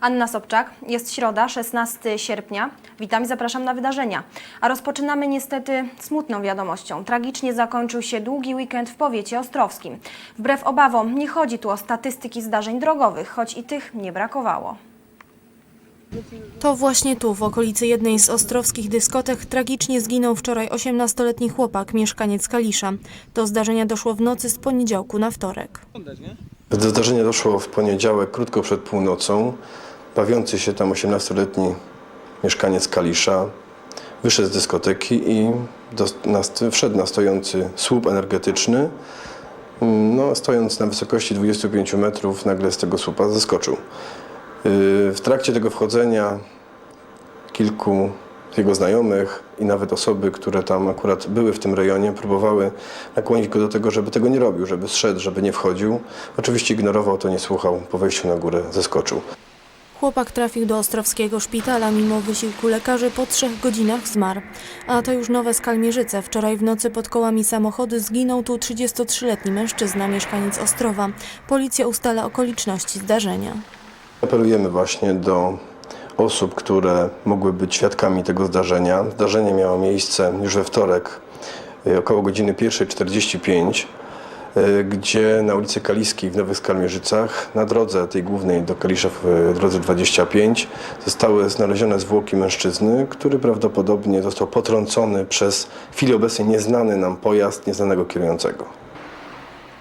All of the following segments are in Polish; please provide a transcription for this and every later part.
Anna Sobczak, jest środa, 16 sierpnia. Witam i zapraszam na wydarzenia. A rozpoczynamy niestety smutną wiadomością. Tragicznie zakończył się długi weekend w powiecie ostrowskim. Wbrew obawom nie chodzi tu o statystyki zdarzeń drogowych, choć i tych nie brakowało. To właśnie tu, w okolicy jednej z ostrowskich dyskotek, tragicznie zginął wczoraj 18-letni chłopak, mieszkaniec Kalisza. Do zdarzenia doszło w nocy z poniedziałku na wtorek. Do zdarzenia doszło w poniedziałek, krótko przed północą. Bawiący się tam 18-letni mieszkaniec Kalisza wyszedł z dyskoteki i do, na, wszedł na stojący słup energetyczny. No, stojąc na wysokości 25 metrów, nagle z tego słupa zeskoczył. Yy, W trakcie tego wchodzenia kilku jego znajomych i nawet osoby, które tam akurat były w tym rejonie, próbowały nakłonić go do tego, żeby tego nie robił, żeby zszedł, żeby nie wchodził. Oczywiście ignorował to, nie słuchał, po wejściu na górę zeskoczył. Chłopak trafił do ostrowskiego szpitala. Mimo wysiłku lekarzy po trzech godzinach zmarł. A to już nowe Skalmierzyce. Wczoraj w nocy pod kołami samochodu zginął tu 33-letni mężczyzna, mieszkaniec Ostrowa. Policja ustala okoliczności zdarzenia. Apelujemy właśnie do osób, które mogły być świadkami tego zdarzenia. Zdarzenie miało miejsce już we wtorek y, około godziny 1.45, y, gdzie na ulicy Kaliskiej w Nowych Skalmierzycach na drodze tej głównej do Kalisza w drodze 25 zostały znalezione zwłoki mężczyzny, który prawdopodobnie został potrącony przez w chwili obecnej nieznany nam pojazd nieznanego kierującego.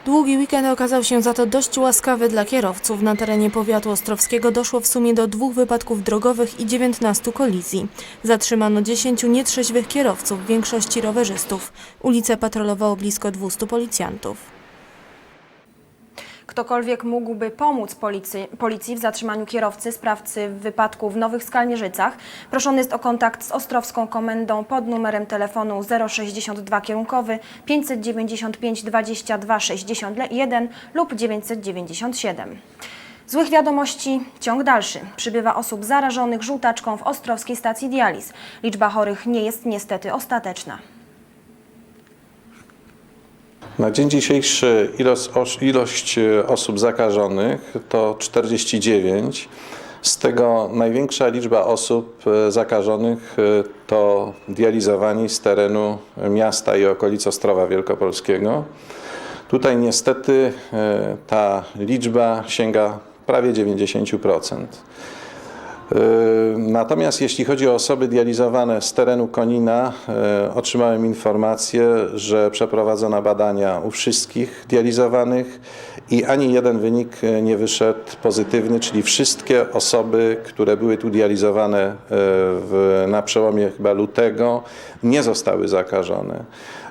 Długi weekend okazał się za to dość łaskawy dla kierowców. Na terenie powiatu ostrowskiego doszło w sumie do dwóch wypadków drogowych i 19 kolizji. Zatrzymano 10 nietrzeźwych kierowców, w większości rowerzystów. Ulice patrolowało blisko 200 policjantów. Ktokolwiek mógłby pomóc policji, policji w zatrzymaniu kierowcy, sprawcy wypadku w Nowych Skalmierzycach, proszony jest o kontakt z Ostrowską Komendą pod numerem telefonu 062 kierunkowy 595 22 61 lub 997. Złych wiadomości ciąg dalszy. Przybywa osób zarażonych żółtaczką w Ostrowskiej stacji dializ. Liczba chorych nie jest niestety ostateczna. Na dzień dzisiejszy ilość, ilość e, osób zakażonych to 49. Z tego największa liczba osób e, zakażonych e, to dializowani z terenu miasta i okolic Ostrowa Wielkopolskiego. Tutaj niestety ta liczba sięga prawie 90%. Yy, Natomiast jeśli chodzi o osoby dializowane z terenu Konina, yy, otrzymałem informację, że przeprowadzono badania u wszystkich dializowanych i ani jeden wynik yy, nie wyszedł pozytywny, czyli wszystkie osoby, które były tu dializowane w, na przełomie chyba lutego, nie zostały zakażone.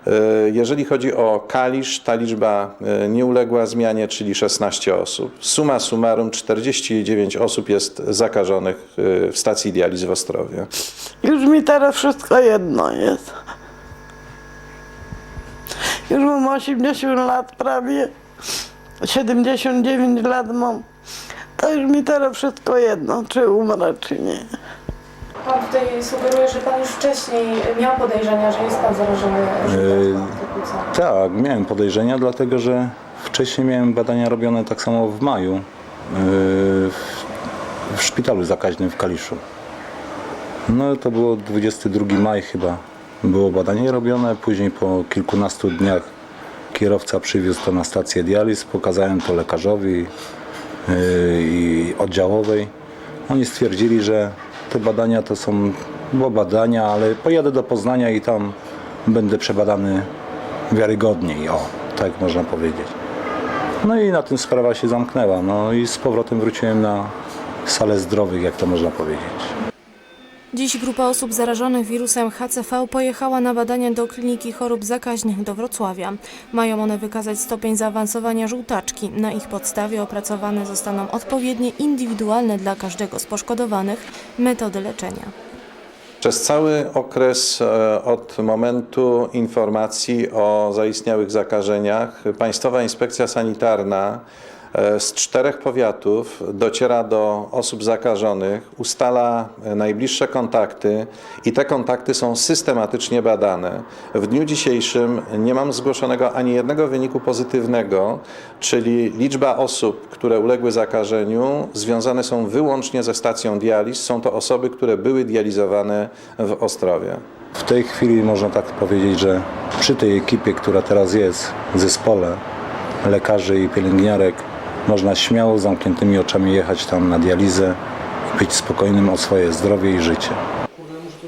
Yy, Jeżeli chodzi o Kalisz, ta liczba yy, nie uległa zmianie, czyli 16 osób. Suma summarum 49 osób jest zakażonych yy, w stacji dializ w Ostrowie. Już mi teraz wszystko jedno jest. Już mam 80 lat prawie. 79 lat mam. To już mi teraz wszystko jedno, czy umrę, czy nie. Pan tutaj sugeruje, że Pan już wcześniej miał podejrzenia, że jest Pan zarażony C. Tak, miałem podejrzenia, dlatego że wcześniej miałem badania robione tak samo w maju yy, w, szpitalu zakaźnym w Kaliszu. No to było 22 maj chyba. Było badanie robione, później po kilkunastu dniach kierowca przywiózł to na stację dializ, pokazałem to lekarzowi yy, i oddziałowej. Oni stwierdzili, że te badania to są bo badania, ale pojadę do Poznania i tam będę przebadany wiarygodniej, o, tak można powiedzieć. No i na tym sprawa się zamknęła. No i z powrotem wróciłem na salę zdrowych, jak to można powiedzieć. Dziś grupa osób zarażonych wirusem HCV pojechała na badania do Kliniki Chorób Zakaźnych do Wrocławia. Mają one wykazać stopień zaawansowania żółtaczki. Na ich podstawie opracowane zostaną odpowiednie, indywidualne dla każdego z poszkodowanych metody leczenia. Przez cały okres e, od momentu informacji o zaistniałych zakażeniach Państwowa Inspekcja Sanitarna z czterech powiatów dociera do osób zakażonych, ustala e, najbliższe kontakty i te kontakty są systematycznie badane. W dniu dzisiejszym nie mam zgłoszonego ani jednego wyniku pozytywnego, czyli liczba osób, które uległy zakażeniu, związane są wyłącznie ze stacją dializ. Są to osoby, które były dializowane w Ostrowie. W tej chwili można tak powiedzieć, że przy tej ekipie, która teraz jest w zespole lekarzy i pielęgniarek, można śmiało zamkniętymi oczami jechać tam na dializę i być spokojnym o swoje zdrowie i życie.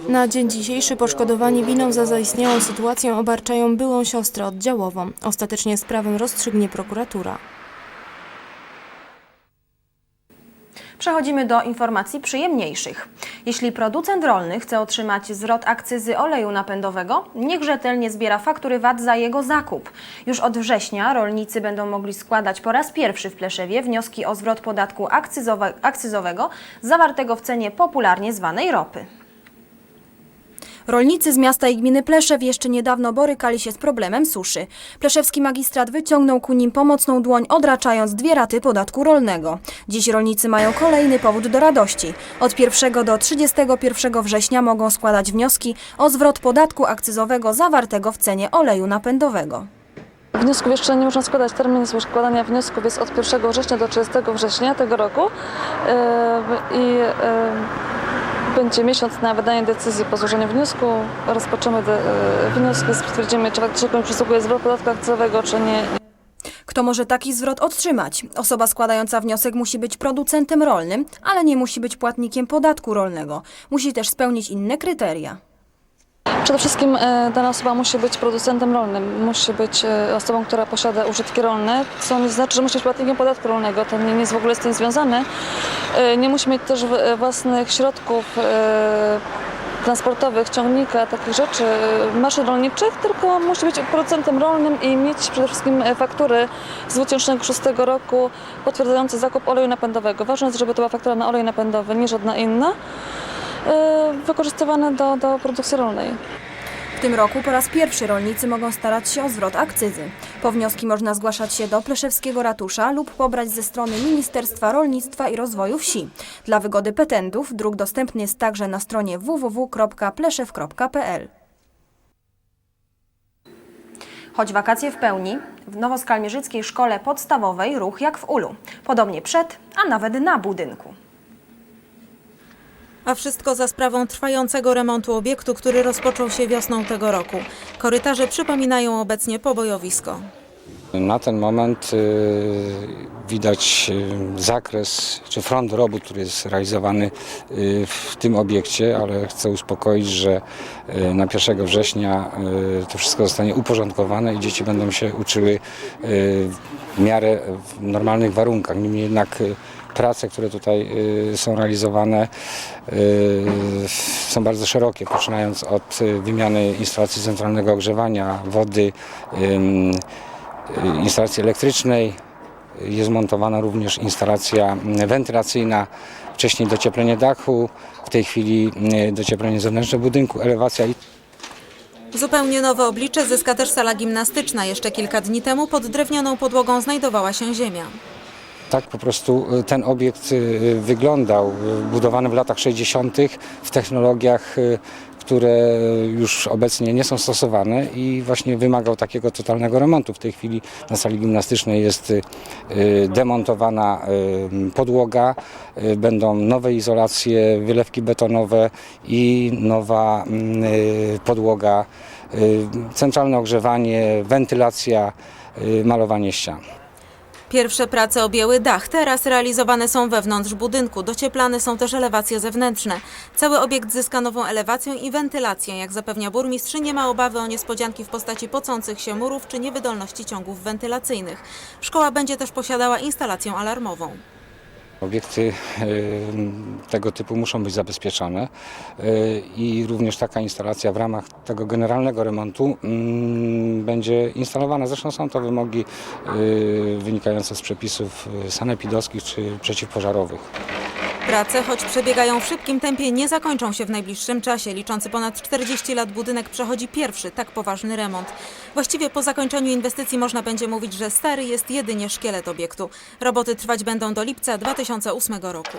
Na dzień dzisiejszy poszkodowani winą za zaistniałą sytuację obarczają byłą siostrę oddziałową. Ostatecznie sprawę rozstrzygnie prokuratura. Przechodzimy do informacji przyjemniejszych. Jeśli producent rolny chce otrzymać zwrot akcyzy oleju napędowego, niech rzetelnie zbiera faktury VAT za jego zakup. Już od września rolnicy będą mogli składać po raz pierwszy w Pleszewie wnioski o zwrot podatku akcyzowe, akcyzowego zawartego w cenie popularnie zwanej ropy. Rolnicy z miasta i gminy Pleszew jeszcze niedawno borykali się z problemem suszy. Pleszewski magistrat wyciągnął ku nim pomocną dłoń, odraczając dwie raty podatku rolnego. Dziś rolnicy mają kolejny powód do radości. Od 1 do 31 września mogą składać wnioski o zwrot podatku akcyzowego zawartego w cenie oleju napędowego. Wniosków jeszcze nie można składać. Termin składania wniosków jest od 1 września do 30 września tego roku i będzie miesiąc na wydanie decyzji po złożeniu wniosku. Rozpoczniemy de- yy, wnioski, stwierdzimy, czy faktycznie przysługuje zwrot podatku akcyzowego, czy nie. Kto może taki zwrot otrzymać? Osoba składająca wniosek musi być producentem rolnym, ale nie musi być płatnikiem podatku rolnego. Musi też spełnić inne kryteria. Przede wszystkim e, dana osoba musi być producentem rolnym, musi być e, osobą, która posiada użytki rolne, co nie znaczy, że musi być płatnikiem podatku rolnego, to nie, jest w ogóle z tym związane. E, Nie musi mieć też własnych środków transportowych, ciągnika, takich rzeczy, maszyn rolniczych, tylko musi być producentem rolnym i mieć przede wszystkim faktury z 2006 roku potwierdzające zakup oleju napędowego. Ważne jest, żeby to była faktura na olej napędowy, nie żadna inna, e, wykorzystywana do, do produkcji rolnej. W tym roku po raz pierwszy rolnicy mogą starać się o zwrot akcyzy. Po wnioski można zgłaszać się do Pleszewskiego Ratusza lub pobrać ze strony Ministerstwa Rolnictwa i Rozwoju Wsi. Dla wygody petentów druk dostępny jest także na stronie www.pleszew.pl. Choć wakacje w pełni, w Nowoskalmierzyckiej Szkole Podstawowej ruch jak w ulu. Podobnie przed, a nawet na budynku. A wszystko za sprawą trwającego remontu obiektu, który rozpoczął się wiosną tego roku. Korytarze przypominają obecnie pobojowisko. Na ten moment y, widać y, zakres czy front robót, który jest realizowany y, w tym obiekcie, ale chcę uspokoić, że na 1 września to wszystko zostanie uporządkowane i dzieci będą się uczyły w miarę w normalnych warunkach. Niemniej jednak prace, które tutaj y, są realizowane y, są bardzo szerokie, poczynając od y, wymiany instalacji centralnego ogrzewania, wody, instalacji elektrycznej. Jest montowana również instalacja wentylacyjna, wcześniej docieplenie dachu, w tej chwili docieplenie zewnętrzne budynku, elewacja Zupełnie nowe oblicze zyska też sala gimnastyczna. Jeszcze kilka dni temu pod drewnianą podłogą znajdowała się ziemia. Tak po prostu y, ten obiekt y, wyglądał, y, budowany w latach 60. w technologiach, które już obecnie nie są stosowane i właśnie wymagał takiego totalnego remontu. W tej chwili na sali gimnastycznej jest demontowana podłoga, będą nowe izolacje, wylewki betonowe i nowa mm, podłoga, centralne ogrzewanie, wentylacja, malowanie ścian. Pierwsze prace objęły dach, teraz realizowane są wewnątrz budynku. Docieplane są też elewacje zewnętrzne. Cały obiekt zyska nową elewację i wentylację. Jak zapewnia burmistrz, nie ma obawy o niespodzianki w postaci pocących się murów czy niewydolności ciągów wentylacyjnych. Szkoła będzie też posiadała instalację alarmową. Obiekty e, tego typu muszą być zabezpieczone e, i również taka instalacja w ramach tego generalnego remontu mm, będzie instalowana. Zresztą są to wymogi e, wynikające z przepisów sanepidowskich czy przeciwpożarowych. Prace, choć przebiegają w szybkim tempie, nie zakończą się w najbliższym czasie. Liczący ponad 40 lat budynek przechodzi pierwszy tak poważny remont. Właściwie po zakończeniu inwestycji można będzie mówić, że stary jest jedynie szkielet obiektu. Roboty trwać będą do lipca 2008 roku.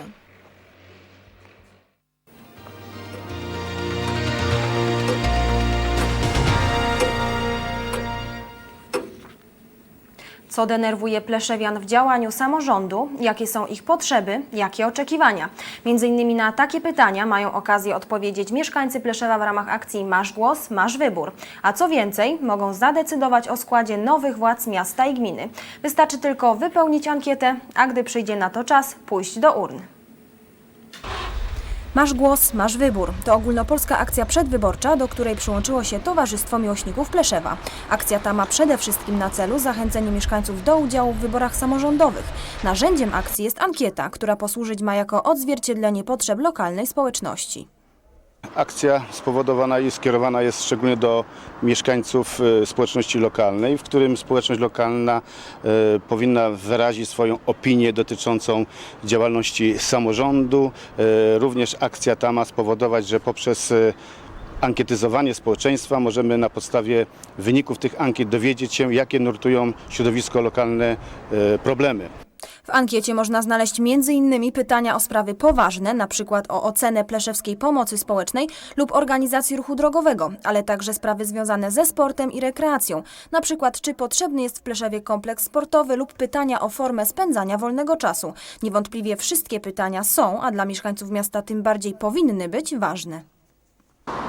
Co denerwuje Pleszewian w działaniu samorządu? Jakie są ich potrzeby? Jakie oczekiwania? Między innymi na takie pytania mają okazję odpowiedzieć mieszkańcy Pleszewa w ramach akcji Masz Głos, Masz Wybór. A co więcej, mogą zadecydować o składzie nowych władz miasta i gminy. Wystarczy tylko wypełnić ankietę, a gdy przyjdzie na to czas, pójść do urn. Masz głos, masz wybór. To ogólnopolska akcja przedwyborcza, do której przyłączyło się Towarzystwo Miłośników Pleszewa. Akcja ta ma przede wszystkim na celu zachęcenie mieszkańców do udziału w wyborach samorządowych. Narzędziem akcji jest ankieta, która posłużyć ma jako odzwierciedlenie potrzeb lokalnej społeczności. Akcja spowodowana i skierowana jest szczególnie do mieszkańców e, społeczności lokalnej, w którym społeczność lokalna e, powinna wyrazić swoją opinię dotyczącą działalności samorządu. E, Również akcja ta ma spowodować, że poprzez ankietyzowanie społeczeństwa możemy na podstawie wyników tych ankiet dowiedzieć się, jakie nurtują środowisko lokalne problemy. W ankiecie można znaleźć m.in. pytania o sprawy poważne, np. o ocenę pleszewskiej pomocy społecznej lub organizacji ruchu drogowego, ale także sprawy związane ze sportem i rekreacją, np. czy potrzebny jest w Pleszewie kompleks sportowy lub pytania o formę spędzania wolnego czasu. Niewątpliwie wszystkie pytania są, a dla mieszkańców miasta tym bardziej powinny być ważne.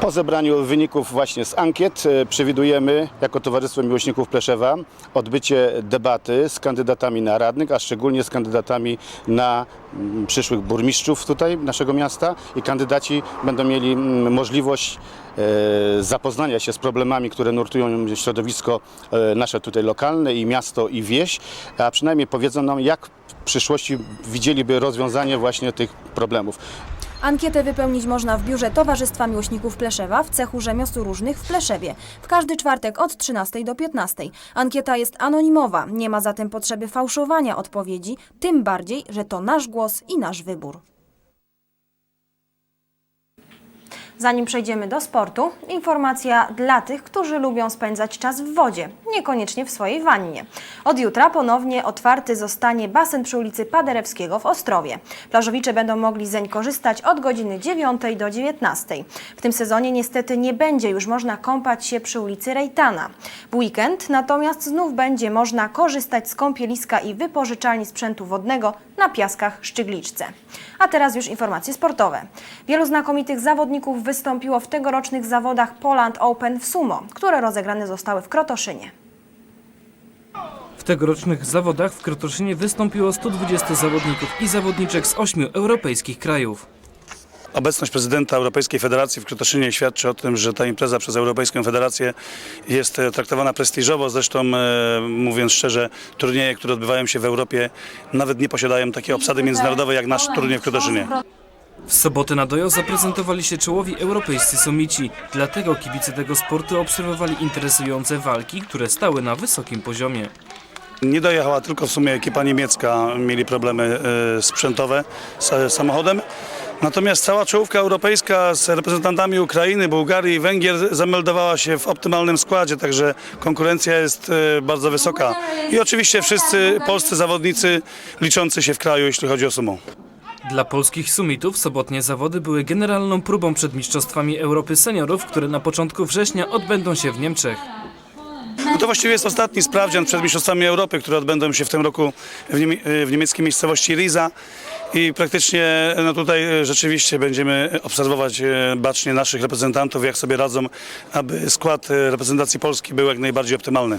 Po zebraniu wyników właśnie z ankiet e, przewidujemy jako Towarzystwo Miłośników Pleszewa odbycie debaty z kandydatami na radnych, a szczególnie z kandydatami na mm, przyszłych burmistrzów tutaj naszego miasta i kandydaci będą mieli mm, możliwość e, zapoznania się z problemami, które nurtują środowisko e, nasze tutaj lokalne i miasto i wieś, a przynajmniej powiedzą nam jak w przyszłości widzieliby rozwiązanie właśnie tych problemów. Ankietę wypełnić można w biurze Towarzystwa Miłośników Pleszewa w cechu rzemiosł różnych w Pleszewie. W każdy czwartek od 13 do 15. Ankieta jest anonimowa, nie ma zatem potrzeby fałszowania odpowiedzi, tym bardziej, że to nasz głos i nasz wybór. Zanim przejdziemy do sportu, informacja dla tych, którzy lubią spędzać czas w wodzie, niekoniecznie w swojej wannie. Od jutra ponownie otwarty zostanie basen przy ulicy Paderewskiego w Ostrowie. Plażowicze będą mogli zeń korzystać od godziny 9 do 19. W tym sezonie niestety nie będzie już można kąpać się przy ulicy Rejtana. W weekend natomiast znów będzie można korzystać z kąpieliska i wypożyczalni sprzętu wodnego na piaskach Szczygliczce. A teraz już informacje sportowe. Wielu znakomitych zawodników wystąpiło w tegorocznych zawodach Poland Open w Sumo, które rozegrane zostały w Krotoszynie. W tegorocznych zawodach w Krotoszynie wystąpiło 120 zawodników i zawodniczek z ośmiu europejskich krajów. Obecność prezydenta Europejskiej Federacji w Krotoszynie świadczy o tym, że ta impreza przez Europejską Federację jest e, traktowana prestiżowo. Zresztą, e, mówiąc szczerze, turnieje, które odbywają się w Europie, nawet nie posiadają takiej obsady międzynarodowej jak nasz turniej w Krotoszynie. W sobotę na dojo zaprezentowali się czołowi europejscy sumici, dlatego kibice tego sportu obserwowali interesujące walki, które stały na wysokim poziomie. Nie dojechała tylko w sumie ekipa niemiecka, mieli problemy e, sprzętowe z samochodem. Natomiast cała czołówka europejska z reprezentantami Ukrainy, Bułgarii i Węgier zameldowała się w optymalnym składzie, także konkurencja jest e, bardzo wysoka. I oczywiście wszyscy polscy zawodnicy liczący się w kraju, jeśli chodzi o sumo. Dla polskich sumitów sobotnie zawody były generalną próbą przed Mistrzostwami Europy Seniorów, które na początku września odbędą się w Niemczech. No to właściwie jest ostatni sprawdzian przed Mistrzostwami Europy, które odbędą się w tym roku w, w niemieckiej miejscowości Riza. I praktycznie no tutaj e, rzeczywiście będziemy obserwować e, bacznie naszych reprezentantów, jak sobie radzą, aby skład e, reprezentacji Polski był jak najbardziej optymalny.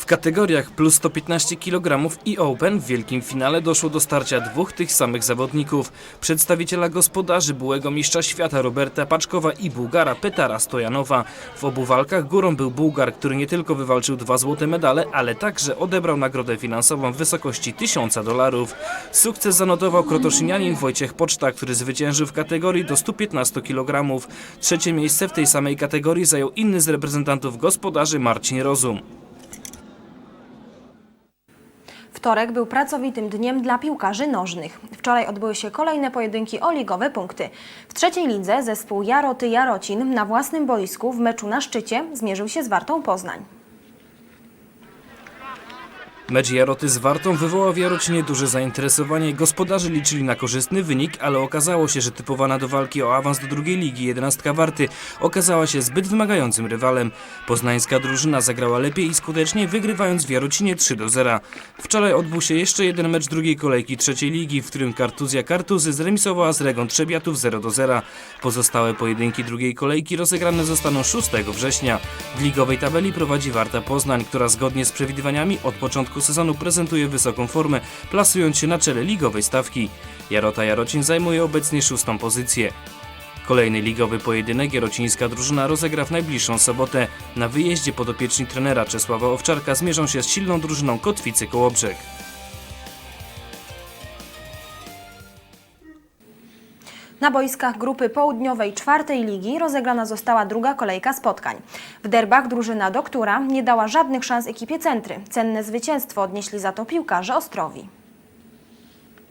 W kategoriach plus 115 kg i Open w wielkim finale doszło do starcia dwóch tych samych zawodników. Przedstawiciela gospodarzy byłego mistrza świata Roberta Paczkowa i Bułgara Petara Stojanowa. W obu walkach górą był Bułgar, który nie tylko wywalczył dwa złote medale, ale także odebrał nagrodę finansową w wysokości 1000 dolarów. Sukces zanotował krotoszynianin Wojciech Poczta, który zwyciężył w kategorii do 115 kg. Trzecie miejsce w tej samej kategorii zajął inny z reprezentantów gospodarzy Marcin Rozum. Wtorek był pracowitym dniem dla piłkarzy nożnych. Wczoraj odbyły się kolejne pojedynki o ligowe punkty. W trzeciej lidze zespół Jaroty Jarocin na własnym boisku w meczu na szczycie zmierzył się z Wartą Poznań. Mecz Jaroty z Wartą wywołał w Jarocinie duże zainteresowanie. Gospodarze liczyli na korzystny wynik, ale okazało się, że typowana do walki o awans do drugiej ligi jedenastka Warty okazała się zbyt wymagającym rywalem. Poznańska drużyna zagrała lepiej i skuteczniej, wygrywając w Jarocinie 3 do 0. Wczoraj odbył się jeszcze jeden mecz drugiej kolejki trzeciej ligi, w którym Kartuzja Kartuzy zremisowała z Regą Trzebiatów 0 do 0. Pozostałe pojedynki drugiej kolejki rozegrane zostaną 6 września. W ligowej tabeli prowadzi Warta Poznań, która zgodnie z przewidywaniami od początku sezonu prezentuje wysoką formę, plasując się na czele ligowej stawki. Jarota Jarocin zajmuje obecnie szóstą pozycję. Kolejny ligowy pojedynek jarocińska drużyna rozegra w najbliższą sobotę. Na wyjeździe podopieczni trenera Czesława Owczarka zmierzą się z silną drużyną Kotwicy Kołobrzeg. Na boiskach grupy południowej czwartej ligi rozegrana została druga kolejka spotkań. W derbach drużyna Doktura nie dała żadnych szans ekipie Centry. Cenne zwycięstwo odnieśli za to piłkarze Ostrowi.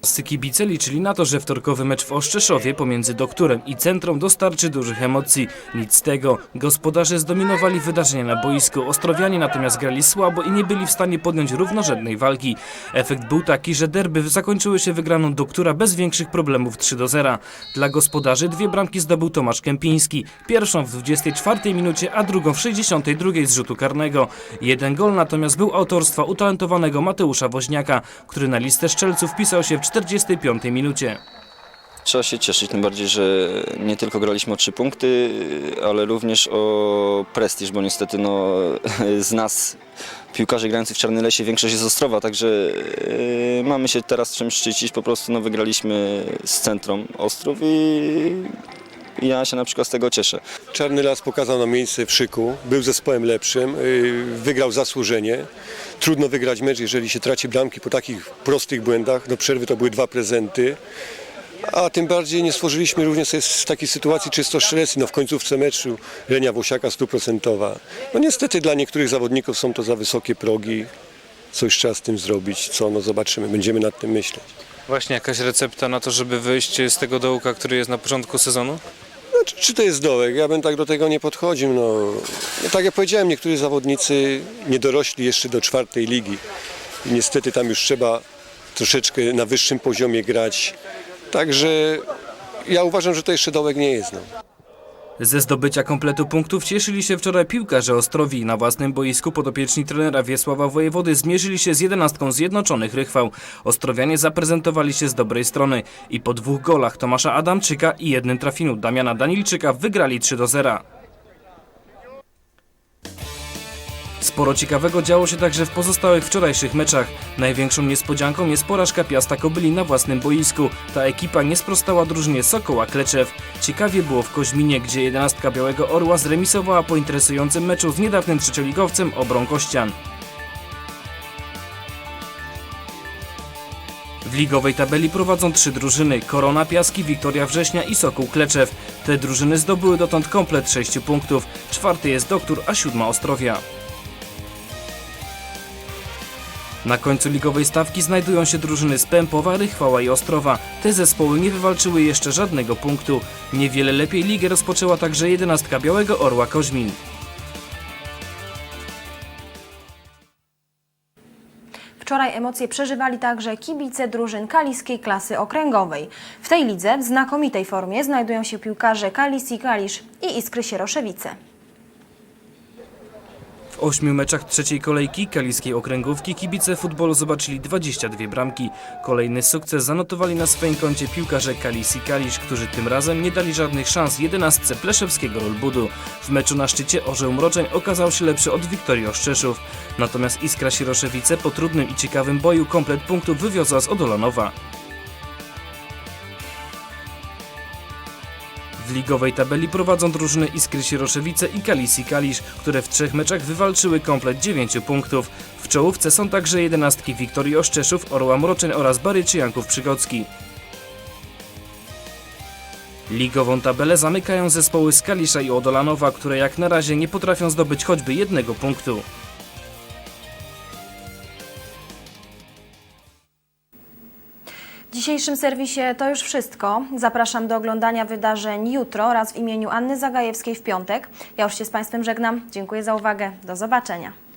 Wszyscy kibice liczyli na to, że wtorkowy mecz w Oszczeszowie pomiędzy Doktorem i Centrum dostarczy dużych emocji. Nic z tego. Gospodarze zdominowali wydarzenia na boisku. Ostrowianie natomiast grali słabo i nie byli w stanie podjąć równorzędnej walki. Efekt był taki, że derby zakończyły się wygraną Doktura bez większych problemów 3 do 0. Dla gospodarzy dwie bramki zdobył Tomasz Kępiński. Pierwszą w 24 minucie, a drugą w 62 z rzutu karnego. Jeden gol natomiast był autorstwa utalentowanego Mateusza Woźniaka, który na listę strzelców wpisał się w 45 minucie. Trzeba się cieszyć, tym bardziej, że nie tylko graliśmy o trzy punkty, ale również o prestiż, bo niestety no, z nas, piłkarzy grających w Czarnym Lesie, większość jest Ostrowa, także e, mamy się teraz czym szczycić. Po prostu no, wygraliśmy z centrum Ostrów i i ja się na przykład z tego cieszę. Czarny Las pokazał nam miejsce w szyku, był zespołem lepszym, yy, wygrał zasłużenie. Trudno wygrać mecz, jeżeli się traci bramki po takich prostych błędach. Do przerwy to były dwa prezenty. A tym bardziej nie stworzyliśmy również sobie z takiej sytuacji czysto strzeleckiej. No w końcówce meczu Lenia Wosiaka stuprocentowa. No niestety dla niektórych zawodników są to za wysokie progi. Coś trzeba z tym zrobić, co no zobaczymy, będziemy nad tym myśleć. Właśnie jakaś recepta na to, żeby wyjść z tego dołka, który jest na początku sezonu? No, czy, czy to jest dołek? Ja bym tak do tego nie podchodził. No, no, tak jak powiedziałem, niektórzy zawodnicy nie dorośli jeszcze do czwartej ligi. I niestety tam już trzeba troszeczkę na wyższym poziomie grać. Także ja uważam, że to jeszcze dołek nie jest. No. Ze zdobycia kompletu punktów cieszyli się wczoraj piłkarze Ostrowi. Na własnym boisku podopieczni trenera Wiesława Wojewody zmierzyli się z jedenastką Zjednoczonych Rychwał. Ostrowianie zaprezentowali się z dobrej strony i po dwóch golach Tomasza Adamczyka i jednym trafieniu Damiana Danilczyka wygrali 3 do 0. Sporo ciekawego działo się także w pozostałych wczorajszych meczach. Największą niespodzianką jest porażka Piasta Kobyli na własnym boisku. Ta ekipa nie sprostała drużynie Sokoła Kleczew. Ciekawie było w Koźminie, gdzie jedenastka Białego Orła zremisowała po interesującym meczu z niedawnym trzecioligowcem Obrą Kościan. W ligowej tabeli prowadzą trzy drużyny: Korona Piaski, Wiktoria Września i Sokół Kleczew. Te drużyny zdobyły dotąd komplet sześciu punktów. Czwarty jest Doktor, a siódma Ostrowia. Na końcu ligowej stawki znajdują się drużyny z Pępowa, Rychwała i Ostrowa. Te zespoły nie wywalczyły jeszcze żadnego punktu. Niewiele lepiej ligę rozpoczęła także jedenastka Białego Orła Koźmin. Wczoraj emocje przeżywali także kibice drużyn kaliskiej klasy okręgowej. W tej lidze w znakomitej formie znajdują się piłkarze Kalis i Kalisz i Iskry Sieroszewice. W ośmiu meczach trzeciej kolejki kaliskiej okręgówki kibice futbolu zobaczyli 22 bramki. Kolejny sukces zanotowali na swoim koncie piłkarze Kalisi Kalisz, którzy tym razem nie dali żadnych szans jedenastce Pleszewskiego Rolbudu. W meczu na szczycie Orzeł Mroczeń okazał się lepszy od Wiktorii Oszczeszów. Natomiast Iskra Siroszewice po trudnym i ciekawym boju komplet punktów wywiozła z Odolanowa. W ligowej tabeli prowadzą drużyny Iskry Sieroszewice i Kalisi Kalisz, które w trzech meczach wywalczyły komplet 9 punktów. W czołówce są także jedenastki Wiktorii Oszczeszów, Orła Mroczeń oraz Baryczy Janków Przygocki. Ligową tabelę zamykają zespoły z Kalisza i Odolanowa, które jak na razie nie potrafią zdobyć choćby jednego punktu. Dzisiejszym serwisie to już wszystko. Zapraszam do oglądania wydarzeń jutro oraz w imieniu Anny Zagajewskiej w piątek. Ja już się z Państwem żegnam. Dziękuję za uwagę. Do zobaczenia.